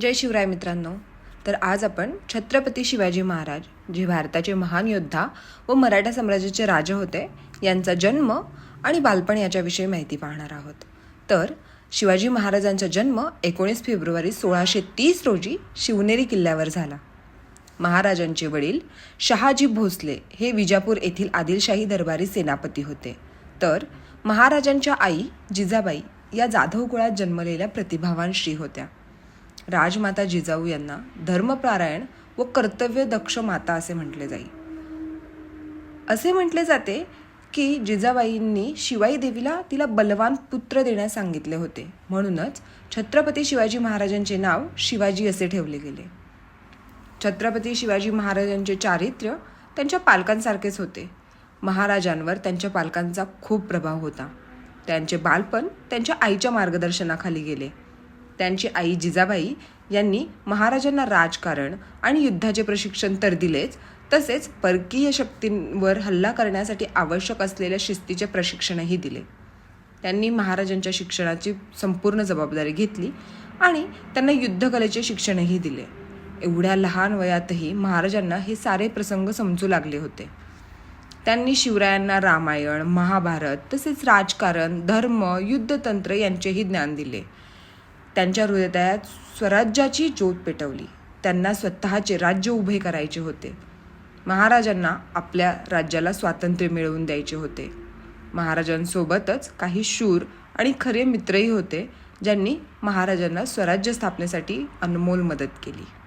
जय शिवराय मित्रांनो. तर आज आपण छत्रपती शिवाजी महाराज जे भारताचे महान योद्धा व मराठा साम्राज्याचे राजा होते यांचा जन्म आणि बालपण याच्याविषयी माहिती पाहणार आहोत. तर शिवाजी महाराजांचा जन्म एकोणीस फेब्रुवारी सोळाशे तीस रोजी शिवनेरी किल्ल्यावर झाला. महाराजांचे वडील शहाजी भोसले हे विजापूर येथील आदिलशाही दरबारी सेनापती होते. तर महाराजांच्या आई जिजाबाई या जाधव कुळात जन्मलेल्या प्रतिभावान श्री होत्या. राजमाता जिजाऊ यांना धर्मपारायण व कर्तव्यदक्ष माता असे म्हटले जाईल असे म्हटले जाते की जिजाबाईंनी शिवाई देवीला तिला बलवान पुत्र देण्यास सांगितले होते. म्हणूनच छत्रपती शिवाजी महाराजांचे नाव शिवाजी असे ठेवले गेले. छत्रपती शिवाजी महाराजांचे चारित्र्य त्यांच्या पालकांसारखेच होते. महाराजांवर त्यांच्या पालकांचा खूप प्रभाव होता. त्यांचे बालपण त्यांच्या आईच्या मार्गदर्शनाखाली गेले. त्यांची आई जिजाबाई यांनी महाराजांना राजकारण आणि युद्धाचे प्रशिक्षण तर दिलेच तसेच परकीय शक्तींवर हल्ला करण्यासाठी आवश्यक असलेल्या शिस्तीचे प्रशिक्षणही दिले. त्यांनी महाराजांच्या शिक्षणाची संपूर्ण जबाबदारी घेतली आणि त्यांना युद्धकलेचे शिक्षणही दिले. एवढ्या लहान वयातही महाराजांना हे सारे प्रसंग समजू लागले होते. त्यांनी शिवरायांना रामायण महाभारत तसेच राजकारण धर्म युद्धतंत्र यांचेही ज्ञान दिले. त्यांच्या हृदयात स्वराज्याची ज्योत पेटवली. त्यांना स्वतःचे राज्य उभे करायचे होते. महाराजांना आपल्या राज्याला स्वातंत्र्य मिळवून द्यायचे होते. महाराजांसोबतच काही शूर आणि खरे मित्रही होते ज्यांनी महाराजांना स्वराज्य स्थापनेसाठी अनमोल मदत केली.